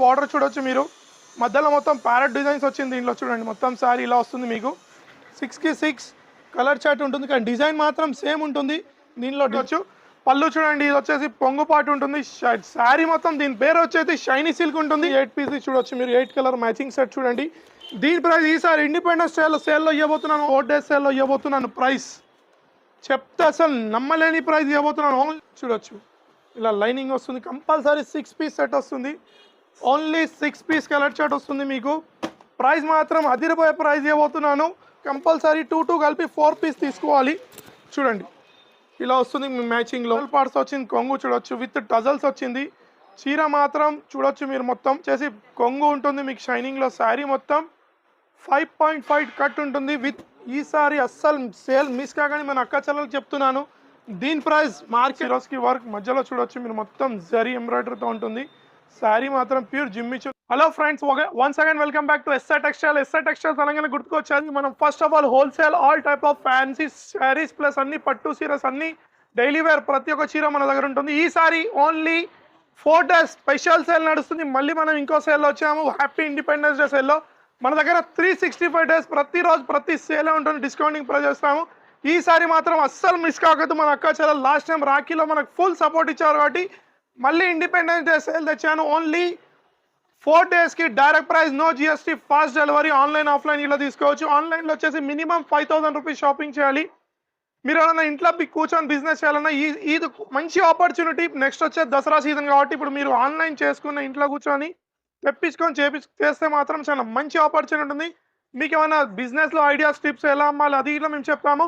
Border చూడొచ్చు మీరు. మధ్యలో మొత్తం ప్యారెట్ డిజైన్స్ వచ్చింది దీంట్లో చూడండి. మొత్తం సారీ ఇలా వస్తుంది మీకు. సిక్స్కి సిక్స్ కలర్ చార్ట్ ఉంటుంది కానీ డిజైన్ మాత్రం సేమ్ ఉంటుంది. దీనిలో వచ్చు పళ్ళు చూడండి ఇది వచ్చేసి పొంగుపాటు ఉంటుంది. శారీ మొత్తం దీని పేరు వచ్చేసి షైనీ సిల్క్ ఉంటుంది. ఎయిట్ పీస్ చూడొచ్చు మీరు. ఎయిట్ కలర్ మ్యాచింగ్ సెట్ చూడండి. దీని ప్రైస్ ఈసారి ఇండిపెండెన్స్ సేల్ సేల్లో ఇవ్వబోతున్నాను. ఓట్ డేస్ సేల్లో ఇవ్వబోతున్నాను ప్రైస్ చెప్తే అసలు నమ్మలేని ప్రైస్ ఇవ్వబోతున్నాను. చూడొచ్చు. ఇలా లైనింగ్ వస్తుంది. కంపల్సరీ సిక్స్ పీస్ సెట్ వస్తుంది. Only six piece colour shirt వస్తుంది మీకు. ప్రైస్ మాత్రం అదిరిపోయే ప్రైస్ ఇవ్వబోతున్నాను. కంపల్సరీ టూ టూ కలిపి ఫోర్ పీస్ తీసుకోవాలి. చూడండి. ఇలా వస్తుంది మీ మ్యాచింగ్ పార్ట్స్ వచ్చింది. కొంగు చూడొచ్చు. విత్ టజల్స్ వచ్చింది. చీర మాత్రం చూడొచ్చు మీరు మొత్తం. చేసి కొంగు ఉంటుంది మీకు షైనింగ్లో శారీ మొత్తం ఫైవ్ పాయింట్ ఫైవ్ కట్ ఉంటుంది. విత్ ఈసారి అస్సలు సేల్ మిస్ కాగానే మన అక్క చెల్లెలకు చెప్తున్నాను. దీని ప్రైస్ మార్కెట్ రోజుకి వర్క్ మధ్యలో చూడొచ్చు. మీరు మొత్తం జరీ ఎంబ్రాయిడరీతో ఉంటుంది. శారీ మాత్రం pure Jimmy Choo hello friends once again welcome back to SR textile SR textile Telangana గుర్తుకొచ్చేది మనం first of all wholesale all type of fancy saris plus అన్ని పట్టు సీరస్ అన్ని డైలీ వేర్ ప్రతి ఒక్క చీర మన దగ్గర ఉంటుంది. ఈ sorry only four days special sale నడుస్తుంది. మళ్ళీ మనం ఇంకో సేల్ వచ్చాము హ్యాపీ ఇండిపెండెన్స్ డే సేల్లో మన దగ్గర త్రీ సిక్స్టీ ఫైవ్ డేస్ ప్రతిరోజు ప్రతి సేల్ ఉంటుంది డిస్కౌంటింగ్ ప్రైస్ చేస్తాము. ఈసారి మాత్రం అస్సలు మిస్ కాకదు మన అక్క చాలా లాస్ట్ టైం రాఖీలో మనకు ఫుల్ సపోర్ట్ ఇచ్చారు కాబట్టి మళ్ళీ ఇండిపెండెన్స్ డే సేల్ తెచ్చాను. ఓన్లీ ఫోర్ డేస్కి direct price no GST fast delivery online offline ఇలా తీసుకోవచ్చు. ఆన్లైన్లో వచ్చేసి minimum five thousand rupees shopping చేయాలి. మీరు ఏమైనా ఇంట్లో కూర్చొని బిజినెస్ చేయాలన్నా ఈ ఇది మంచి ఆపర్చునిటీ నెక్స్ట్ వచ్చే దసరా సీజన్ కాబట్టి ఇప్పుడు మీరు ఆన్లైన్ చేసుకున్న ఇంట్లో కూర్చొని తెప్పించుకొని చేపి చేస్తే మాత్రం చాలా మంచి ఆపర్చునిటీ ఉంది. మీకు ఏమైనా బిజినెస్లో ఐడియాస్ టిప్స్ ఎలా అమ్మాలి అది ఇలా మేము చెప్తాము.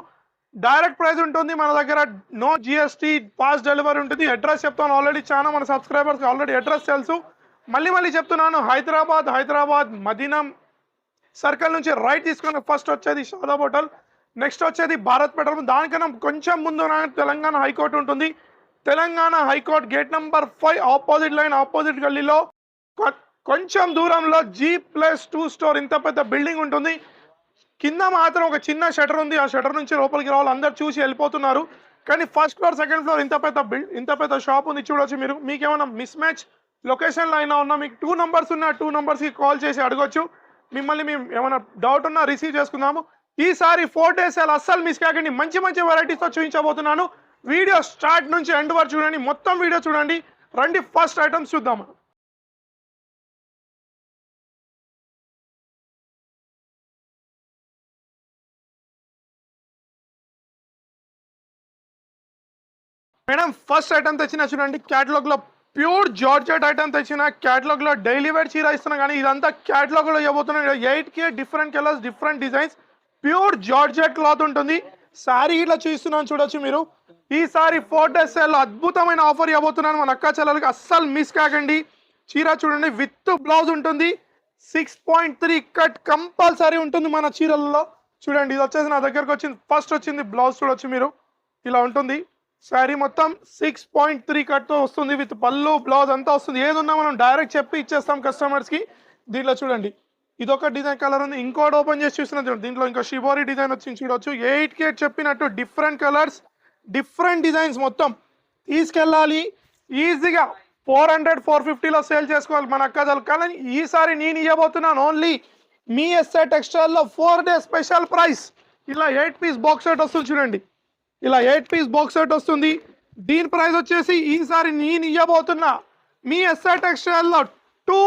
డైరెక్ట్ ప్రైస్ ఉంటుంది మన దగ్గర. నో జిఎస్టీ ఫాస్ట్ డెలివరీ ఉంటుంది. అడ్రస్ చెప్తాను ఆల్రెడీ చాలా మన సబ్స్క్రైబర్స్ ఆల్రెడీ అడ్రస్ తెలుసు. మళ్ళీ మళ్ళీ చెప్తున్నాను. హైదరాబాద్ హైదరాబాద్ మదీనం సర్కిల్ నుంచి రైట్ తీసుకుని ఫస్ట్ వచ్చేది షాదాబ్ హోటల్. నెక్స్ట్ వచ్చేది భారత్ పెట్రోల్ దానికన్నా కొంచెం ముందు తెలంగాణ హైకోర్టు ఉంటుంది. Telangana high court gate number five opposite line opposite గల్లీలో కొ- కొంచెం దూరంలో జీ ప్లస్ టూ స్టోర్ ఇంత పెద్ద బిల్డింగ్ ఉంటుంది. కింద మాత్రం ఒక చిన్న షటర్ ఉంది. ఆ షటర్ నుంచి లోపలికి రావాలి. అందరు చూసి వెళ్ళిపోతున్నారు. కానీ ఫస్ట్ ఫ్లోర్ సెకండ్ ఫ్లోర్ ఇంత పెద్ద బిల్డ్ ఇంత పెద్ద షాప్ ఉంది. చూడొచ్చు మీరు. మీకు ఏమైనా మిస్ మ్యాచ్ లొకేషన్లో అయినా ఉన్నా మీకు టూ నంబర్స్ ఉన్న టూ నంబర్స్కి కాల్ చేసి అడగొచ్చు. మిమ్మల్ని మేము ఏమైనా డౌట్ ఉన్నా రిసీవ్ చేసుకుందాము. ఈసారి ఫోర్ డేస్ అలా అస్సలు మిస్ కాకండి. మంచి మంచి వెరైటీస్తో చూపించబోతున్నాను. వీడియో స్టార్ట్ నుంచి ఎండ్ వరకు చూడండి. మొత్తం వీడియో చూడండి. రండి ఫస్ట్ ఐటమ్స్ చూద్దాము. మేడం ఫస్ట్ ఐటమ్ తెచ్చిన చూడండి క్యాటలాగ్లో ప్యూర్ జార్జెట్ ఐటమ్ తెచ్చిన క్యాటలాగ్లో డైలీ వేర్ చీర ఇస్తున్నా కానీ ఇదంతా క్యాటలాగ్లో ఎయిట్ కే different colours different designs pure georgette cloth ఉంటుంది. శారీ ఇట్లా చూస్తున్నాను చూడొచ్చు మీరు. ఈ సారీ ఫోర్ డేస్ సేల్ అద్భుతమైన ఆఫర్ ఇవ్వబోతున్నాను మన అక్క చెల్లెలకి. అస్సలు మిస్ కాకండి. చీర చూడండి విత్ బ్లౌజ్ ఉంటుంది. Six point three cut compulsory ఉంటుంది మన చీరలలో. చూడండి ఇది వచ్చేసి నా దగ్గరకు వచ్చింది. ఫస్ట్ వచ్చింది బ్లౌజ్ చూడొచ్చు మీరు. ఇలా ఉంటుంది. శారీ మొత్తం సిక్స్ పాయింట్ త్రీ కట్తో వస్తుంది విత్ పళ్ళు బ్లౌజ్ అంతా వస్తుంది. ఏదున్నా మనం డైరెక్ట్ చెప్పి ఇచ్చేస్తాం కస్టమర్స్కి దీంట్లో చూడండి. ఇదొక డిజైన్ కలర్ ఉంది. ఇంకోటి ఓపెన్ చేసి చూసిన చూడండి. దీంట్లో ఇంకా షిబోరి డిజైన్ వచ్చింది చూడొచ్చు. ఎయిట్ కే చెప్పినట్టు డిఫరెంట్ కలర్స్ డిఫరెంట్ డిజైన్స్ మొత్తం తీసుకెళ్ళాలి. ఈజీగా ఫోర్ హండ్రెడ్ ఫోర్ ఫిఫ్టీలో సేల్ చేసుకోవాలి మన అక్కజలు కానీ ఈసారి నేను ఇవ్వబోతున్నాను ఓన్లీ మీ ఎస్ఐ టెక్స్టైల్లో ఫోర్ డే స్పెషల్ ప్రైస్ ఇలా ఎయిట్ పీస్ బాక్స్ సెట్ వస్తుంది చూడండి. ఇలా ఎయిట్ పీస్ బాక్స్ సెట్ వస్తుంది. దీని ప్రైస్ వచ్చేసి ఈసారి నేను ఇవ్వబోతున్నా మీ ఎస్ఆర్ టెక్స్టైల్లో టూ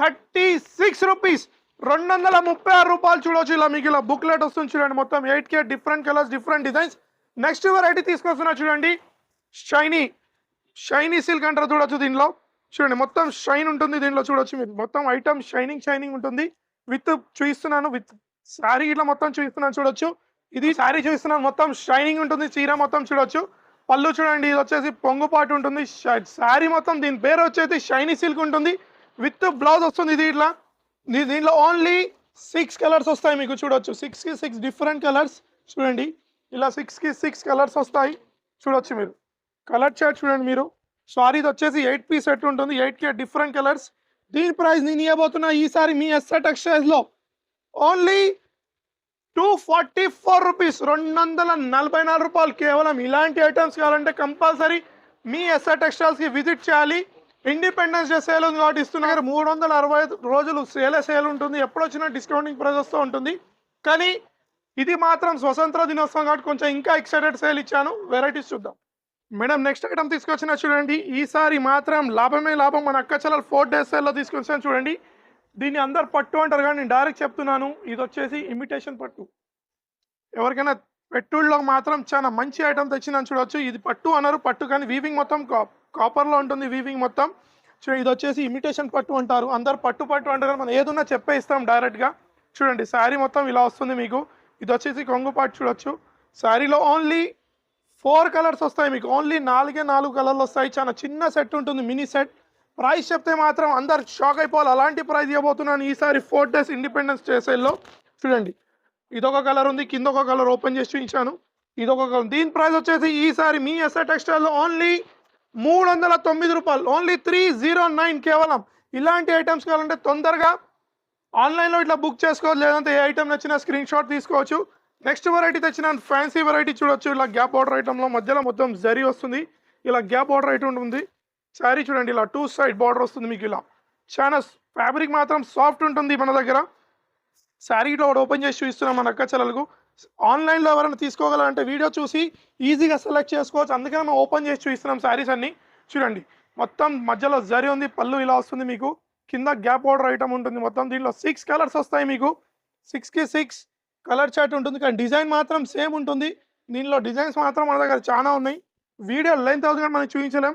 థర్టీ సిక్స్ రూపీస్ రెండు వందల ముప్పై ఆరు రూపాయలు చూడొచ్చు ఇలా మీకు ఇలా బుక్లెట్ వస్తుంది చూడండి మొత్తం ఎయిట్ కే different colours different designs next variety తీసుకొస్తున్నా చూడండి. షైనీ షైనీ సిల్క్ అంటారు చూడొచ్చు దీనిలో. చూడండి మొత్తం షైన్ ఉంటుంది దీనిలో చూడొచ్చు మీరు. మొత్తం ఐటమ్ షైనింగ్ షైనింగ్ ఉంటుంది. విత్ చూపిస్తున్నాను విత్ శారీ ఇట్లా మొత్తం చూపిస్తున్నాను చూడొచ్చు. ఇది శారీ చూస్తున్నాం మొత్తం షైనింగ్ ఉంటుంది చీర మొత్తం చూడొచ్చు. పళ్ళు చూడండి ఇది వచ్చేసి పొంగుపాటు ఉంటుంది. శారీ మొత్తం దీని పేరు వచ్చేసి షైనీ సిల్క్ ఉంటుంది. విత్ బ్లౌజ్ వస్తుంది ఇది ఇట్లా. దీంట్లో ఓన్లీ సిక్స్ కలర్స్ వస్తాయి మీకు చూడొచ్చు. సిక్స్కి సిక్స్ డిఫరెంట్ కలర్స్ చూడండి ఇలా సిక్స్కి సిక్స్ కలర్స్ వస్తాయి. చూడొచ్చు మీరు. కలర్ చార్ట్ చూడండి మీరు. సారీ ఇది వచ్చేసి ఎయిట్ పీస్ సెట్ ఉంటుంది. ఎయిట్ కే డిఫరెంట్ కలర్స్ దీని ప్రైస్ నేను ఇవ్వబోతున్నా ఈసారి మీ SR టెక్స్టైల్స్లో only two forty four rupees రెండు వందల నలభై నాలుగు రూపాయలు కేవలం. ఇలాంటి ఐటమ్స్ కావాలంటే కంపల్సరీ మీ ఎస్ఆర్ టెక్స్టైల్స్కి విజిట్ చేయాలి. ఇండిపెండెన్స్ డే సేల్ ఉంది కాబట్టి ఇస్తున్నారు మూడు వందల అరవై ఐదు రోజులు సేలే సేల్ ఉంటుంది. ఎప్పుడొచ్చినా డిస్కౌంటింగ్ ప్రైస్ వస్తూ ఉంటుంది. కానీ ఇది మాత్రం స్వతంత్ర దినోత్సవం కాబట్టి కొంచెం ఇంకా ఎక్సైటెడ్ సేల్ ఇచ్చాను. వెరైటీస్ చూద్దాం. మేడం నెక్స్ట్ ఐటమ్ తీసుకొచ్చిన చూడండి. ఈసారి మాత్రం లాభమే లాభం. మన అక్క చెల్లెలు ఫోర్ డేస్ సేల్లో తీసుకొచ్చాను చూడండి. దీన్ని అందరు పట్టు అంటారు కానీ నేను డైరెక్ట్ చెప్తున్నాను. ఇది వచ్చేసి ఇమిటేషన్ పట్టు. ఎవరికైనా పెట్టుల్లో మాత్రం చాలా మంచి ఐటమ్ తెచ్చిందని చూడొచ్చు. ఇది పట్టు అన్నారు పట్టు కానీ వీవింగ్ మొత్తం కాపర్లో ఉంటుంది వీవింగ్ మొత్తం. చూడండి ఇది వచ్చేసి ఇమిటేషన్ పట్టు అంటారు. అందరు పట్టు పట్టు అంటారు మనం ఏదున్నా చెప్పే ఇస్తాం డైరెక్ట్గా చూడండి శారీ మొత్తం ఇలా వస్తుంది మీకు. ఇది వచ్చేసి కొంగు పాటు చూడొచ్చు. శారీలో ఓన్లీ ఫోర్ కలర్స్ వస్తాయి మీకు. ఓన్లీ నాలుగే నాలుగు కలర్లు వస్తాయి. చాలా చిన్న సెట్ ఉంటుంది మినీ సెట్ ప్రైస్ చెప్తే మాత్రం అందరు షాక్ అయిపోవాలి. అలాంటి ప్రైస్ ఇవ్వబోతున్నాను. ఈసారి ఫోర్ డేస్ ఇండిపెండెన్స్ చేసేలో చూడండి. ఇదొక కలర్ ఉంది. కింద ఒక కలర్ ఓపెన్ చేసి చూపించాను. ఇదొక కలర్. దీని ప్రైస్ వచ్చేసి ఈసారి మీ ఎస్ఆర్ టెక్స్టైల్లో ఓన్లీ మూడు వందల తొమ్మిది రూపాయలు. ఓన్లీ త్రీ జీరో నైన్ కేవలం. ఇలాంటి ఐటమ్స్ కావాలంటే తొందరగా ఆన్లైన్లో ఇట్లా బుక్ చేసుకోవచ్చు. లేదంటే ఏ ఐటమ్ నచ్చినా స్క్రీన్ షాట్ తీసుకోవచ్చు. నెక్స్ట్ వెరైటీ తెచ్చిన ఫ్యాన్సీ వెరైటీ చూడొచ్చు. ఇలా గ్యాప్ ఆర్డర్ ఐటెంలో మధ్యలో మొత్తం జరీ వస్తుంది. ఇలా గ్యాప్ ఆర్డర్ ఐటమ్ ఉంటుంది శారీ చూడండి ఇలా టూ సైడ్ బార్డర్ వస్తుంది మీకు ఇలా. చాలా ఫ్యాబ్రిక్ మాత్రం సాఫ్ట్ ఉంటుంది మన దగ్గర. శారీలో ఒకటి ఓపెన్ చేసి చూపిస్తున్నాం మన అక్క చెల్లెలకు. ఆన్లైన్లో ఎవరైనా తీసుకోగలంటే వీడియో చూసి ఈజీగా సెలెక్ట్ చేసుకోవచ్చు. అందుకనే మనం ఓపెన్ చేసి చూపిస్తున్నాం శారీస్ అన్ని. చూడండి మొత్తం మధ్యలో జరి ఉంది పళ్ళు ఇలా వస్తుంది మీకు. కింద గ్యాప్ ఆర్డర్ ఐటమ్ ఉంటుంది మొత్తం. దీంట్లో సిక్స్ కలర్స్ వస్తాయి మీకు. సిక్స్కి సిక్స్ కలర్ చార్ట్ ఉంటుంది కానీ డిజైన్ మాత్రం సేమ్ ఉంటుంది. దీనిలో డిజైన్స్ మాత్రం మన దగ్గర చాలా ఉన్నాయి. వీడియో లెంత్ అవుతుంది కానీ మనం చూపించలేం.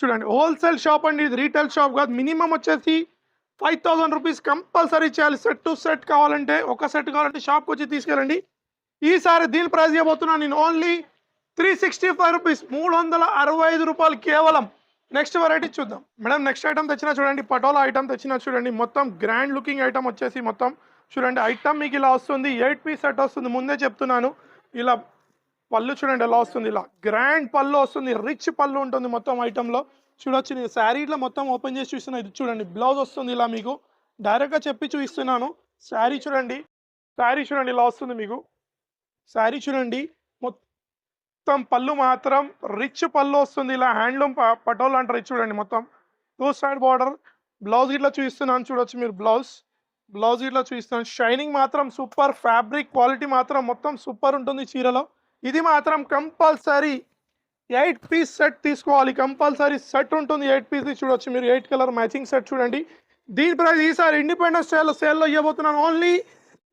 చూడండి హోల్సేల్ షాప్ అండి ఇది రీటైల్ షాప్ కాదు. మినిమం వచ్చేసి ఫైవ్ థౌసండ్ రూపీస్ కంపల్సరీ చేయాలి. సెట్ టు సెట్ కావాలంటే ఒక సెట్ కావాలంటే షాప్కి వచ్చి తీసుకెళ్ళండి. ఈసారి దీని ప్రైస్ ఇవ్వబోతున్నాను నేను only three sixty five rupees మూడు వందల అరవై ఐదు రూపాయలు కేవలం. నెక్స్ట్ వెరైటీ చూద్దాం. మేడం నెక్స్ట్ ఐటమ్ తెచ్చినా చూడండి పటోలా ఐటమ్ తెచ్చినా చూడండి మొత్తం గ్రాండ్ లుకింగ్ ఐటమ్ వచ్చేసి మొత్తం చూడండి ఐటమ్ మీకు ఇలా వస్తుంది ఎయిట్ పీస్ సెట్ వస్తుంది ముందే చెప్తున్నాను. ఇలా పళ్ళు చూడండి ఎలా వస్తుంది. ఇలా గ్రాండ్ పళ్ళు వస్తుంది. రిచ్ పళ్ళు ఉంటుంది మొత్తం ఐటెంలో. చూడొచ్చు నేను శారీలో మొత్తం ఓపెన్ చేసి చూస్తున్నా. ఇది చూడండి బ్లౌజ్ వస్తుంది ఇలా మీకు. డైరెక్ట్గా చెప్పి చూపిస్తున్నాను. శారీ చూడండి శారీ చూడండి ఇలా వస్తుంది మీకు. శారీ చూడండి మొత్తం పళ్ళు మాత్రం రిచ్ పళ్ళు వస్తుంది. ఇలా హ్యాండ్లూమ్ పటోల్ అంటారు. చూడండి మొత్తం. టూ సైడ్ బార్డర్ బ్లౌజ్ ఇట్లా చూపిస్తున్నాను. చూడొచ్చు మీరు బ్లౌజ్ బ్లౌజ్ ఇట్లా చూపిస్తున్నాను. షైనింగ్ మాత్రం సూపర్ ఫ్యాబ్రిక్ క్వాలిటీ మాత్రం మొత్తం సూపర్ ఉంటుంది చీరలో. ఇది మాత్రం కంపల్సరీ ఎయిట్ పీస్ సెట్ తీసుకోవాలి. కంపల్సరీ సెట్ ఉంటుంది. ఎయిట్ పీస్ని చూడొచ్చు మీరు. ఎయిట్ కలర్ మ్యాచింగ్ సెట్ చూడండి. దీని ప్రైస్ ఈసారి ఇండిపెండెన్స్ సేల్ సేల్లో ఇవ్వబోతున్నాను. ఓన్లీ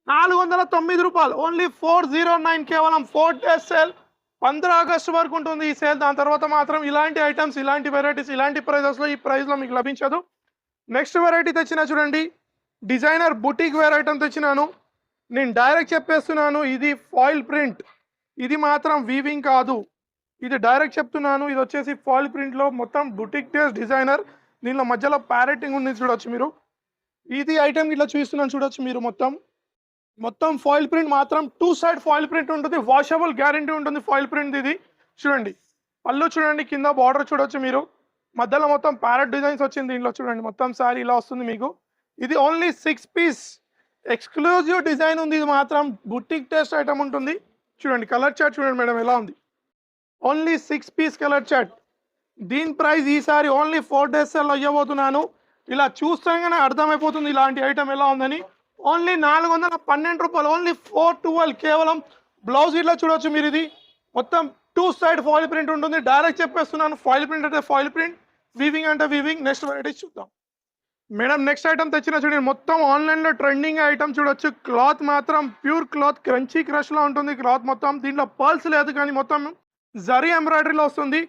నాలుగు వందల తొమ్మిది రూపాయలు. ఓన్లీ ఫోర్ జీరో నైన్ కేవలం ఫోర్ డేస్ సేల్. పంద్ర ఆగస్టు వరకు ఉంటుంది ఈ సేల్. దాని తర్వాత మాత్రం ఇలాంటి ఐటమ్స్ ఇలాంటి వెరైటీస్ ఇలాంటి ప్రైజెస్లో ఈ ప్రైస్లో మీకు లభించదు. నెక్స్ట్ వెరైటీ తెచ్చిన చూడండి. డిజైనర్ బుటీక్ వేర్ ఐటమ్ తెచ్చినాను. నేను డైరెక్ట్ చెప్పేస్తున్నాను. ఇది ఫాయిల్ ప్రింట్. ఇది మాత్రం వీవింగ్ కాదు. ఇది డైరెక్ట్ చెప్తున్నాను. ఇది వచ్చేసి ఫాయిల్ ప్రింట్లో మొత్తం బుటిక్ టేస్ డిజైనర్ దీనిలో మధ్యలో ప్యారెటింగ్ ఉంది చూడొచ్చు మీరు. ఇది ఐటమ్ ఇట్లా చూపిస్తున్నాను చూడొచ్చు మీరు మొత్తం. మొత్తం ఫాయిల్ ప్రింట్ మాత్రం టూ సైడ్ ఫాయిల్ ప్రింట్ ఉంటుంది. వాషబుల్ గ్యారంటీ ఉంటుంది ఫాయిల్ ప్రింట్ ఇది. చూడండి. పళ్ళు చూడండి కింద బార్డర్ చూడొచ్చు మీరు. మధ్యలో మొత్తం ప్యారెట్ డిజైన్స్ వచ్చింది దీంట్లో చూడండి. మొత్తం శారీ ఇలా వస్తుంది మీకు. ఇది only six piece exclusive design ఉంది ఇది మాత్రం. బుటిక్ టేస్ట్ ఐటమ్ ఉంటుంది. చూడండి కలర్ చాట్ చూడండి మేడం ఎలా ఉంది. Only six piece colour chart దీని ప్రైస్ ఈసారి ఓన్లీ ఫోర్ డేస్లో ఇవ్వబోతున్నాను ఇలా చూస్తాగానే అర్థమైపోతుంది ఇలాంటి ఐటమ్ ఎలా ఉందని. ఓన్లీ నాలుగు వందల పన్నెండు రూపాయలు ఓన్లీ ఫోర్ ట్వెల్వ్ కేవలం బ్లౌజ్ ఇట్లా చూడొచ్చు మీరు ఇది. మొత్తం టూ సైడ్ ఫాయిల్ ప్రింట్ ఉంటుంది. డైరెక్ట్ చెప్పేస్తున్నాను ఫాయిల్ ప్రింట్ అంటే ఫాయిల్ ప్రింట్ వీవింగ్ అంటే వీవింగ్ నెక్స్ట్ వెరైటీస్ చూద్దాం. మేడం నెక్స్ట్ ఐటమ్ తెచ్చిన చూడండి మొత్తం ఆన్లైన్లో ట్రెండింగ్ ఐటమ్ చూడొచ్చు. క్లాత్ మాత్రం ప్యూర్ క్లాత్ క్రంచీ క్రష్లో ఉంటుంది క్లాత్ మొత్తం. దీంట్లో పర్ల్స్ లేదు కానీ మొత్తం జరీ ఎంబ్రాయిడరీలో వస్తుంది.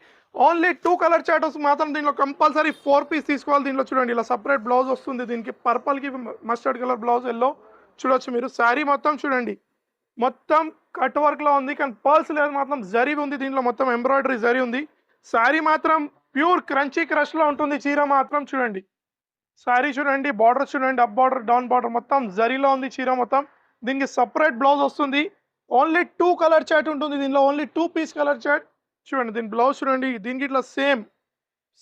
ఓన్లీ టూ కలర్ చార్ట్స్ మాత్రం దీనిలో కంపల్సరీ ఫోర్ పీస్ తీసుకోవాలి దీనిలో చూడండి. ఇలా సపరేట్ బ్లౌజ్ వస్తుంది దీనికి. పర్పల్కి మస్టర్డ్ కలర్ బ్లౌజ్ ఎల్లో చూడొచ్చు మీరు. శారీ మొత్తం చూడండి. మొత్తం కట్ వర్క్లో ఉంది కానీ పర్ల్స్ లేదు మాత్రం జరీ ఉంది దీంట్లో. మొత్తం ఎంబ్రాయిడరీ జరీ ఉంది. శారీ మాత్రం ప్యూర్ క్రంచీ క్రష్లో ఉంటుంది చీర మాత్రం చూడండి. శారీ చూడండి బార్డర్ చూడండి అప్ బార్డర్ డౌన్ బార్డర్ మొత్తం జరీలో ఉంది చీర మొత్తం. దీనికి సపరేట్ బ్లౌజ్ వస్తుంది. ఓన్లీ టూ కలర్ చాట్ ఉంటుంది దీనిలో only two piece colour chart చూడండి దీని బ్లౌజ్ చూడండి దీనికి ఇట్లా సేమ్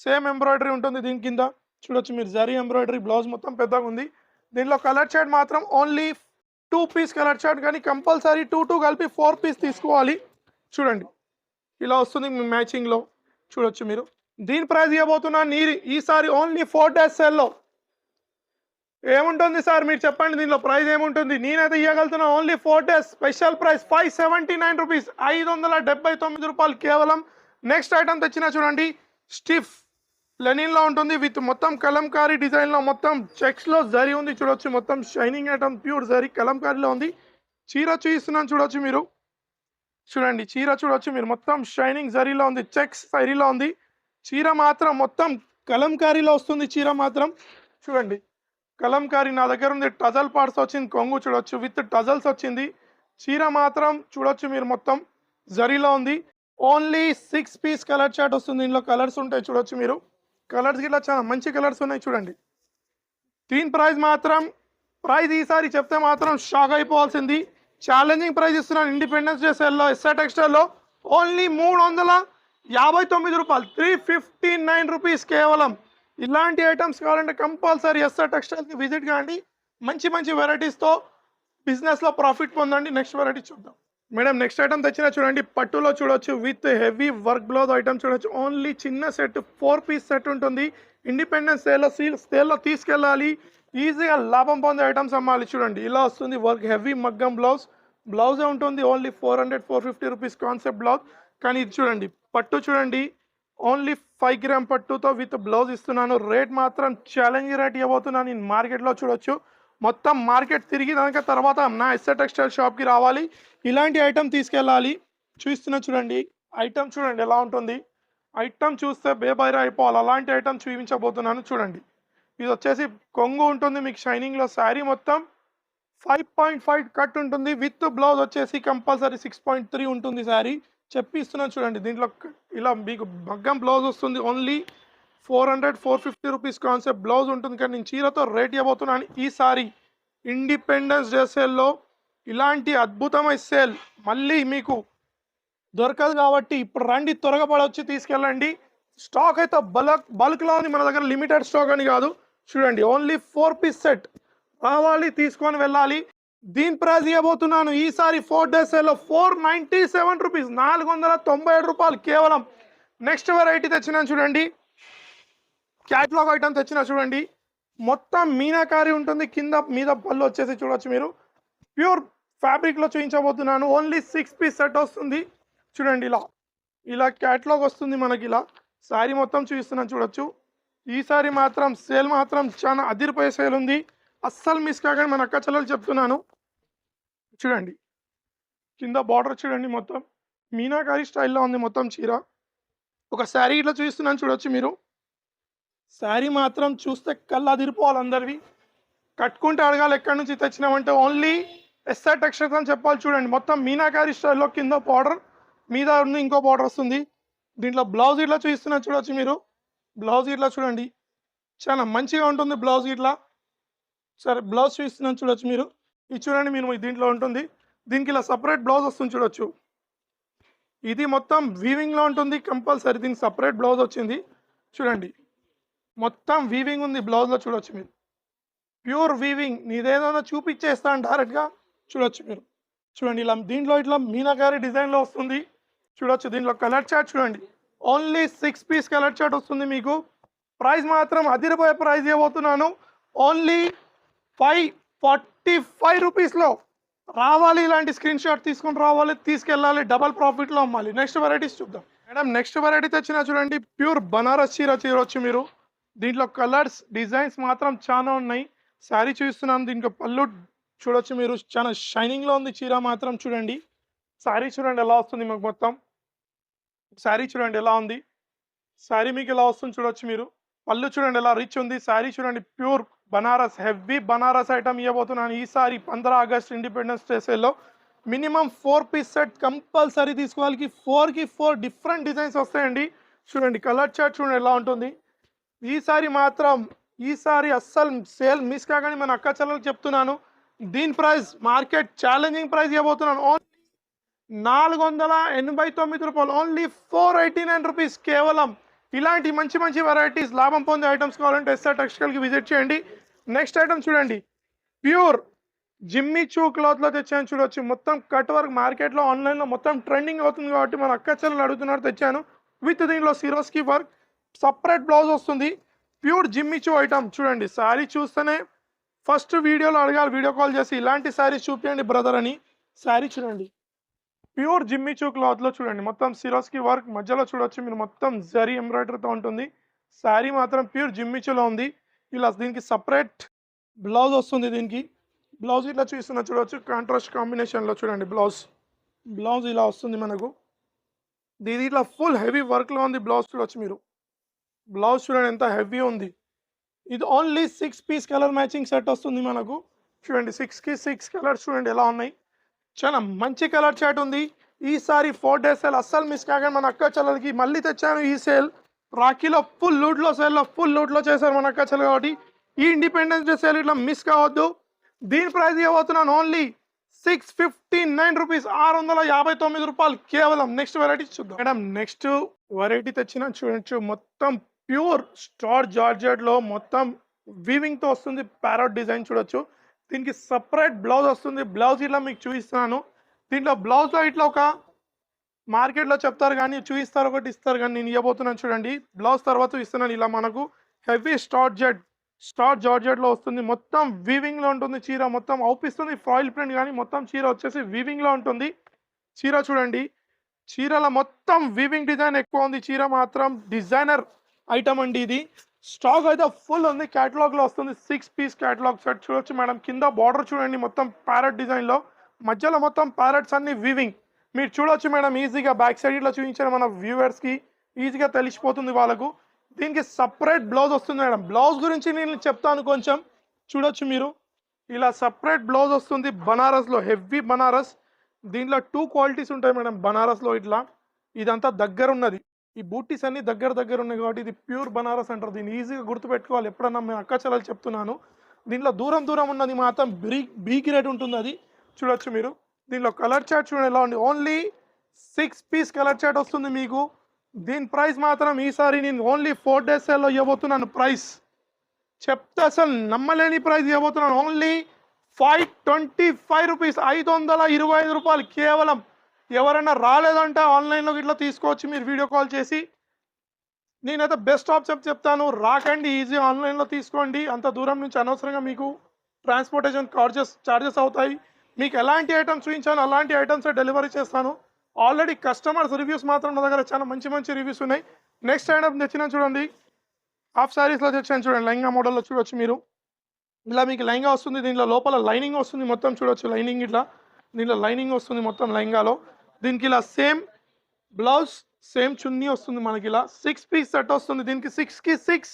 సేమ్ ఎంబ్రాయిడరీ ఉంటుంది దీని కింద. చూడొచ్చు మీరు జరీ ఎంబ్రాయిడరీ బ్లౌజ్ మొత్తం పెద్దగా ఉంది. దీనిలో కలర్ చాట్ మాత్రం only two piece colour chart కానీ కంపల్సరీ టూ టూ కలిపి ఫోర్ పీస్ తీసుకోవాలి. చూడండి ఇలా వస్తుంది మీ మ్యాచింగ్లో చూడొచ్చు మీరు. దీని ప్రైస్ ఇవ్వబోతున్నా నీరు ఈసారి ఓన్లీ ఫోర్ డేస్ సెల్లో ఏముంటుంది సార్? మీరు చెప్పండి దీనిలో ప్రైస్ ఏముంటుంది? నేనైతే ఇవ్వగలుగుతున్నా only four days special price five seventy nine rupees ఐదు వందల డెబ్బై తొమ్మిది రూపాయలు కేవలం. నెక్స్ట్ ఐటమ్ తెచ్చిన చూడండి స్టిఫ్ లెనిన్లో ఉంటుంది విత్ మొత్తం కలంకారీ డిజైన్లో మొత్తం చెక్స్లో జరీ ఉంది చూడొచ్చు మొత్తం షైనింగ్ ఐటమ్ ప్యూర్ జరీ కలంకారీలో ఉంది. చీర చూపిస్తున్నాను చూడొచ్చు మీరు. చూడండి చీర చూడొచ్చు మీరు మొత్తం షైనింగ్ జరీలో ఉంది చెక్స్ జరీలో ఉంది. చీర మాత్రం మొత్తం కలంకారీలో వస్తుంది చీర మాత్రం. చూడండి కలంకారీ నా దగ్గర ఉంది టజల్ పార్ట్స్ వచ్చింది కొంగు చూడొచ్చు విత్ టజల్స్ వచ్చింది. చీర మాత్రం చూడొచ్చు మీరు మొత్తం. జరీలో ఉంది. Only six piece colour chart వస్తుంది. దీనిలో కలర్స్ ఉంటాయి చూడొచ్చు మీరు. కలర్స్ గిట్లా చాలా మంచి కలర్స్ ఉన్నాయి చూడండి. దీని ప్రైస్ మాత్రం ప్రైస్ ఈసారి చెప్తే మాత్రం షాక్ అయిపోవాల్సింది. ఛాలెంజింగ్ ప్రైస్ ఇస్తున్నాను ఇండిపెండెన్స్ డే సెల్లో ఎస్ఆర్ టెక్స్టైల్లో ఓన్లీ మూడు వందల యాభై తొమ్మిది రూపాయలు. త్రీ ఫిఫ్టీ నైన్ రూపీస్ కేవలం. ఇలాంటి ఐటమ్స్ కావాలంటే కంపల్సరీ ఎస్ఆర్ టెక్స్టైల్కి విజిట్ కాండి. మంచి మంచి వెరైటీస్తో బిజినెస్లో ప్రాఫిట్ పొందండి. నెక్స్ట్ వెరైటీ చూద్దాం. మేడం నెక్స్ట్ ఐటమ్ తెచ్చిన చూడండి. పట్టులో చూడొచ్చు. With heavy work blouse item చూడొచ్చు. ఓన్లీ చిన్న సెట్ ఫోర్ పీస్ సెట్ ఉంటుంది. ఇండిపెండెన్స్ సేల్లో సీల్ సేల్లో తీసుకెళ్ళాలి. ఈజీగా లాభం పొందే ఐటమ్స్ అమ్మాలి. చూడండి. ఇలా వస్తుంది వర్క్ హెవీ మగ్గం బ్లౌజ్ బ్లౌజే ఉంటుంది. Only four hundred four fifty rupees concept blouse కానీ ఇది చూడండి. పట్టు చూడండి. ఓన్లీ ఫైవ్ గ్రామ్ పట్టుతో విత్ బ్లౌజ్ ఇస్తున్నాను. రేట్ మాత్రం ఛాలెంజ్ రేట్ ఇవ్వబోతున్నాను నేను మార్కెట్లో చూడొచ్చు. మొత్తం మార్కెట్ తిరిగి తర్వాత నా ఎస్ఆర్ టెక్స్టైల్ షాప్కి రావాలి. ఇలాంటి ఐటెం తీసుకెళ్ళాలి. చూస్తున్నా చూడండి. ఐటెం చూడండి ఎలా ఉంటుంది. ఐటెం చూస్తే బేబైరా అయిపోవాలి. అలాంటి ఐటెం చూపించబోతున్నాను చూడండి. ఇది వచ్చేసి కొంగు ఉంటుంది. మీకు షైనింగ్లో శారీ మొత్తం ఫైవ్ పాయింట్ ఫైవ్ కట్ ఉంటుంది. విత్ బ్లౌజ్ వచ్చేసి కంపల్సరీ సిక్స్ పాయింట్ త్రీ ఉంటుంది శారీ. చెప్పిస్తున్నాను చూడండి దీంట్లో ఇలా మీకు మగ్గం బ్లౌజ్ వస్తుంది only four hundred four fifty rupees concept blouse ఉంటుంది. కానీ నేను చీరతో రేట్ ఇవ్వబోతున్నాను. ఈసారి ఇండిపెండెన్స్ డే సేల్లో ఇలాంటి అద్భుతమైన సేల్ మళ్ళీ మీకు దొరకదు కాబట్టి ఇప్పుడు రండి త్వరగా పడవచ్చి తీసుకెళ్ళండి. స్టాక్ అయితే బల్క్ బల్క్లో ఉంది మన దగ్గర లిమిటెడ్ స్టాక్ అని కాదు. చూడండి ఓన్లీ ఫోర్ పీస్ సెట్ రావాలి తీసుకొని వెళ్ళాలి. దీని ప్రైస్ ఇవ్వబోతున్నాను. ఈసారి ఫోర్ డేస్ సేల్లో ఫోర్ నైంటీ సెవెన్ రూపీస్ నాలుగు వందల తొంభై ఏడు రూపాయలు కేవలం. నెక్స్ట్ వెరైటీ తెచ్చినాను చూడండి. క్యాట్లాగ్ ఐటమ్ తెచ్చిన చూడండి. మొత్తం మీనాకారి ఉంటుంది. కింద మీద పళ్ళు వచ్చేసి చూడొచ్చు మీరు. ప్యూర్ ఫ్యాబ్రిక్లో చూపించబోతున్నాను ఓన్లీ సిక్స్ పీస్ సెట్ వస్తుంది. చూడండి ఇలా. ఇలా క్యాట్లాగ్ వస్తుంది మనకి ఇలా. శారీ మొత్తం చూపిస్తున్నాను చూడొచ్చు. ఈ మాత్రం సేల్ మాత్రం చాలా అదిరిపోయే సేల్ ఉంది. అస్సలు మిస్ కాకండి. మన అక్క చెల్లెలు చెప్తున్నాను. చూడండి. కింద బార్డర్ చూడండి మొత్తం. మీనాకారి స్టైల్లో ఉంది మొత్తం చీర. ఒక శారీ ఇట్లా చూస్తున్నాను చూడొచ్చు మీరు. శారీ మాత్రం చూస్తే కళ్ళు అదిరిపోవాలి అందరివి. కట్టుకుంటే అడగాలి ఎక్కడి నుంచి తెచ్చినామంటే ఓన్లీ ఎస్ఆర్ టెక్స్టైల్స్ అని చెప్పాలి చూడండి. మొత్తం మీనాకారి స్టైల్లో కింద బార్డర్ మీద ఉంది ఇంకో బార్డర్ వస్తుంది. దీంట్లో బ్లౌజ్ ఇట్లా చూపిస్తున్నా చూడొచ్చు మీరు. బ్లౌజ్ ఇట్లా చూడండి. చాలా మంచిగా ఉంటుంది బ్లౌజ్ ఇట్లా. సరే బ్లౌజ్ చూపిస్తున్నాను చూడొచ్చు మీరు. ఇది చూడండి మీరు దీంట్లో ఉంటుంది. దీనికి ఇలా సపరేట్ బ్లౌజ్ వస్తుంది చూడొచ్చు. ఇది మొత్తం వీవింగ్లో ఉంటుంది. కంపల్సరీ దీనికి సపరేట్ బ్లౌజ్ వచ్చింది. చూడండి. మొత్తం వీవింగ్ ఉంది బ్లౌజ్లో చూడొచ్చు మీరు. ప్యూర్ వీవింగ్ నీదేదైనా చూపించేస్తాను డైరెక్ట్గా చూడొచ్చు మీరు. చూడండి ఇలా దీంట్లో ఇట్లా మీనాకారి డిజైన్లో వస్తుంది. చూడొచ్చు దీంట్లో కలర్ చార్ట్ చూడండి. Only six piece colour chart వస్తుంది మీకు. ప్రైస్ మాత్రం అదిరిపోయే ప్రైస్ ఇవ్వబోతున్నాను. ఓన్లీ ఫైవ్ ఫార్టీ ఫైవ్ రూపీస్లో రావాలి ఇలాంటి స్క్రీన్ షాట్ తీసుకొని రావాలి తీసుకెళ్ళాలి డబల్ ప్రాఫిట్లో అమ్మాలి. నెక్స్ట్ వెరైటీస్ చూద్దాం. మేడం నెక్స్ట్ వెరైటీ తెచ్చిన చూడండి ప్యూర్ బనారస్ చీర చీరొచ్చు మీరు. దీంట్లో కలర్స్ డిజైన్స్ మాత్రం చాలా ఉన్నాయి. శారీ చూస్తున్నాను దీంట్లో పళ్ళు చూడొచ్చు మీరు. చాలా షైనింగ్లో ఉంది చీర మాత్రం చూడండి. శారీ చూడండి ఎలా వస్తుంది మీకు మొత్తం. శారీ చూడండి ఎలా ఉంది. శారీ మీకు ఎలా వస్తుంది చూడొచ్చు మీరు. పళ్ళు చూడండి ఎలా రిచ్ ఉంది శారీ చూడండి pure Banaras heavy Banaras item ఇవ్వబోతున్నాను. ఈసారి పంద్రా ఆగస్ట్ ఇండిపెండెన్స్ డే సేల్లో minimum four piece set compulsory తీసుకోవాలి ఫోర్కి ఫోర్ డిఫరెంట్ డిజైన్స్ వస్తాయండి. చూడండి కలర్ చార్ట్ చూడండి ఎలా ఉంటుంది. ఈసారి మాత్రం ఈసారి అస్సలు సేల్ మిస్ కాగానే మన అక్క చెల్లెలకు చెప్తున్నాను. దీని ప్రైస్ మార్కెట్ ఛాలెంజింగ్ ప్రైస్ ఇవ్వబోతున్నాను. ఓన్లీ నాలుగు వందల ఎనభై తొమ్మిది రూపాయలు. Only four eighty nine rupees కేవలం ఇలాంటి మంచి మంచి వెరైటీస్ లాభం పొందే ఐటమ్స్ కావాలంటే ఎస్ఆర్ టెక్స్టైల్కి విజిట్ చేయండి. నెక్స్ట్ ఐటమ్ చూడండి. ప్యూర్ జిమ్మి చూ క్లాత్లో తెచ్చాను చూడొచ్చు. మొత్తం కట్ వర్క్ మార్కెట్లో ఆన్లైన్లో మొత్తం ట్రెండింగ్ అవుతుంది కాబట్టి మన అక్క చెల్లెలు అడుగుతున్నారు తెచ్చాను. విత్ దీనిలో సిరోస్కి వర్క్ సపరేట్ బ్లౌజ్ వస్తుంది. ప్యూర్ జిమ్మిచూ ఐటమ్ చూడండి. శారీ చూస్తేనే ఫస్ట్ వీడియోలో అడగాలి వీడియో కాల్ చేసి ఇలాంటి శారీ చూపించండి బ్రదర్ అని. శారీ చూడండి. ప్యూర్ జిమ్మిచూ క్లాత్లో చూడండి. మొత్తం సిరోస్కి వర్క్ మధ్యలో చూడొచ్చు. మీరు మొత్తం జరీ ఎంబ్రాయిడరీతో ఉంటుంది. శారీ మాత్రం ప్యూర్ జిమ్మిచూలో ఉంది. ఇలా దీనికి సపరేట్ బ్లౌజ్ వస్తుంది దీనికి. బ్లౌజ్ ఇట్లా చూస్తున్న చూడొచ్చు. కాంట్రాస్ట్ కాంబినేషన్లో చూడండి బ్లౌజ్. బ్లౌజ్ ఇలా వస్తుంది మనకు. దీని ఇట్లా ఫుల్ హెవీ వర్క్లో ఉంది బ్లౌజ్ చూడవచ్చు మీరు. బ్లౌజ్ చూడండి ఎంత హెవీ ఉంది. ఇది only six piece colour matching set వస్తుంది మనకు. చూడండి సిక్స్కి సిక్స్ కలర్స్ చూడండి ఎలా ఉన్నాయి. చాలా మంచి కలర్ చాట్ ఉంది. ఈసారి ఫోర్ డేస్ సేల్ అస్సలు మిస్ కాగానే మన అక్క చెల్లెలకి మళ్ళీ తెచ్చాను ఈ సేల్ రాఖీలో ఫుల్ లూట్లో సేల్లో ఫుల్ లూట్లో చేశారు మన అక్క చెల్లెలు కాబట్టి ఈ ఇండిపెండెన్స్ డే సేల్ ఇట్లా మిస్ కావద్దు. దీని ప్రైస్ ఇవ్వబోతున్నాను only six fifty nine rupees ఆరు వందల యాభై తొమ్మిది రూపాయలు కేవలం. నెక్స్ట్ వెరైటీ చూద్దాం. మేడం నెక్స్ట్ వెరైటీ తెచ్చిన చూడొచ్చు. మొత్తం ప్యూర్ స్టార్ జార్జెట్లో మొత్తం వీవింగ్తో వస్తుంది. ప్యారట్ డిజైన్ చూడొచ్చు. దీనికి సపరేట్ బ్లౌజ్ వస్తుంది. బ్లౌజ్ ఇట్లా మీకు చూపిస్తున్నాను. దీంట్లో బ్లౌజ్లో ఇట్లా ఒక మార్కెట్లో చెప్తారు కానీ చూపిస్తారు ఒకటి ఇస్తారు కానీ నేను ఇవ్వబోతున్నాను చూడండి. బ్లౌజ్ తర్వాత ఇస్తున్నాను ఇలా మనకు హెవీ స్టార్ట్ జెడ్ స్టార్ జార్జెట్లో వస్తుంది. మొత్తం వీవింగ్లో ఉంటుంది చీర. మొత్తం అవుపిస్తుంది ఫాయిల్ ప్రింట్ కానీ మొత్తం చీర వచ్చేసి వీవింగ్లో ఉంటుంది. చీర చూడండి. చీరల మొత్తం వీవింగ్ డిజైన్ ఎక్కువ ఉంది. చీర మాత్రం డిజైనర్ ఐటమ్ అండి ఇది. స్టాక్ అయితే ఫుల్ ఉంది. క్యాటలాగ్లో వస్తుంది. సిక్స్ పీస్ క్యాటలాగ్ సెట్ చూడొచ్చు మేడం. కింద బార్డర్ చూడండి మొత్తం ప్యారెట్ డిజైన్లో మధ్యలో మొత్తం ప్యారెట్స్ అన్ని వివింగ్ మీరు చూడొచ్చు మేడం ఈజీగా బ్యాక్ సైడ్ ఇట్లా చూపించారు మన వ్యూవర్స్కి ఈజీగా తెలిసిపోతుంది వాళ్ళకు. దీనికి సపరేట్ బ్లౌజ్ వస్తుంది మేడం. బ్లౌజ్ గురించి నేను చెప్తాను కొంచెం. చూడొచ్చు మీరు. ఇలా సపరేట్ బ్లౌజ్ వస్తుంది బనారస్లో. హెవీ బనారస్. దీంట్లో టూ క్వాలిటీస్ ఉంటాయి మేడం బనారస్లో ఇట్లా. ఇదంతా దగ్గర ఉన్నది ఈ బూటీస్ అన్ని దగ్గర దగ్గర ఉన్నాయి కాబట్టి ఇది ప్యూర్ బనారస్ అంటారు. దీన్ని ఈజీగా గుర్తుపెట్టుకోవాలి. ఎప్పుడన్నా మేము అక్క చెల్లెలు చెప్తున్నాను. దీంట్లో దూరం దూరం ఉన్నది మాత్రం బ్రీ బీక్ రేట్ ఉంటుంది అది. చూడొచ్చు మీరు. దీనిలో కలర్ చార్ట్ చూడండి. ఎలా ఉంది. Only six piece colour chart వస్తుంది మీకు. దీని ప్రైస్ మాత్రం ఈసారి నేను ఓన్లీ ఫోర్ డేస్ సేల్లో ఇవ్వబోతున్నాను ప్రైస్. చెప్తే అసలు నమ్మలేని ప్రైస్ ఇవ్వబోతున్నాను. Only five twenty five rupees ఐదు వందల ఇరవై ఐదు రూపాయలు కేవలం ఎవరైనా రాలేదంటే ఆన్లైన్లో ఇట్లా తీసుకోవచ్చు మీరు వీడియో కాల్ చేసి నేనైతే బెస్ట్ ఆప్షన్ చెప్తాను రాకండి ఈజీ ఆన్లైన్లో తీసుకోండి. అంత దూరం నుంచి అనవసరంగా మీకు ట్రాన్స్పోర్టేషన్ చార్జెస్ చార్జెస్ అవుతాయి. మీకు ఎలాంటి ఐటమ్స్ చూపించాను అలాంటి ఐటమ్స్ డెలివరీ చేస్తాను. ఆల్రెడీ కస్టమర్స్ రివ్యూస్ మాత్రం నా దగ్గర చాలా మంచి మంచి రివ్యూస్ ఉన్నాయి. నెక్స్ట్ ఐటమ్ తెచ్చినా చూడండి. హాఫ్ శారీస్లో తెచ్చాను చూడండి లెహంగా మోడల్లో చూడొచ్చు మీరు. ఇలా మీకు లెహంగా వస్తుంది దీంట్లో లోపల లైనింగ్ వస్తుంది మొత్తం చూడొచ్చు లైనింగ్ ఇట్లా. దీంట్లో లైనింగ్ వస్తుంది మొత్తం లెహంగాలో. దీనికి ఇలా సేమ్ బ్లౌజ్ సేమ్ చున్నీ వస్తుంది మనకి ఇలా. సిక్స్ పీస్ సెట్ వస్తుంది. దీనికి సిక్స్కి సిక్స్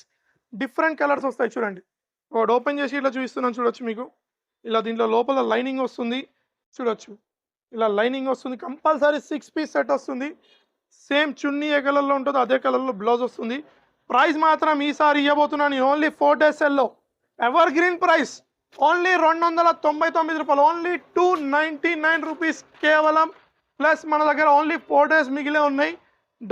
డిఫరెంట్ కలర్స్ వస్తాయి చూడండి. ఒకటి ఓపెన్ చేసి ఇట్లా చూపిస్తున్నాను చూడొచ్చు మీకు. ఇలా దీంట్లో లోపల లైనింగ్ వస్తుంది చూడొచ్చు. ఇలా లైనింగ్ వస్తుంది. కంపల్సరీ సిక్స్ పీస్ సెట్ వస్తుంది. సేమ్ చున్నీ ఏ కలర్లో ఉంటుందో అదే కలర్లో బ్లౌజ్ వస్తుంది. ప్రైస్ మాత్రం ఈసారి ఇవ్వబోతున్నాను. Only four days yellow evergreen price only రెండు వందల తొంభై తొమ్మిది రూపాయలు. Only two ninety nine rupees కేవలం ప్లస్ మన దగ్గర ఓన్లీ ఫోర్ డేస్ మిగిలే ఉన్నాయి.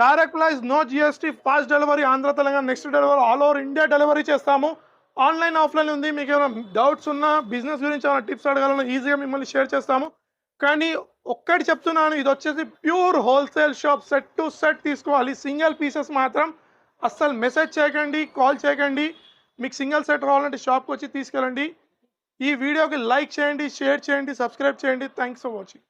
Direct price no GST fast delivery Andhra Telangana next delivery all over India delivery చేస్తాము. ఆన్లైన్ ఆఫ్లైన్ ఉంది. మీకు ఏమైనా డౌట్స్ ఉన్నా బిజినెస్ గురించి ఏమైనా టిప్స్ అడగాలన్నా ఈజీగా మిమ్మల్ని షేర్ చేస్తాము. కానీ ఒక్కటి చెప్తున్నాను ఇది వచ్చేసి pure wholesale shop set to set తీసుకోవాలి. సింగిల్ పీసెస్ మాత్రం అస్సలు మెసేజ్ చేయకండి కాల్ చేయకండి. మీకు సింగిల్ సెట్ రావాలంటే షాప్కి వచ్చి తీసుకెళ్ళండి. ఈ వీడియోకి లైక్ చేయండి షేర్ చేయండి సబ్స్క్రైబ్ చేయండి. Thanks for watching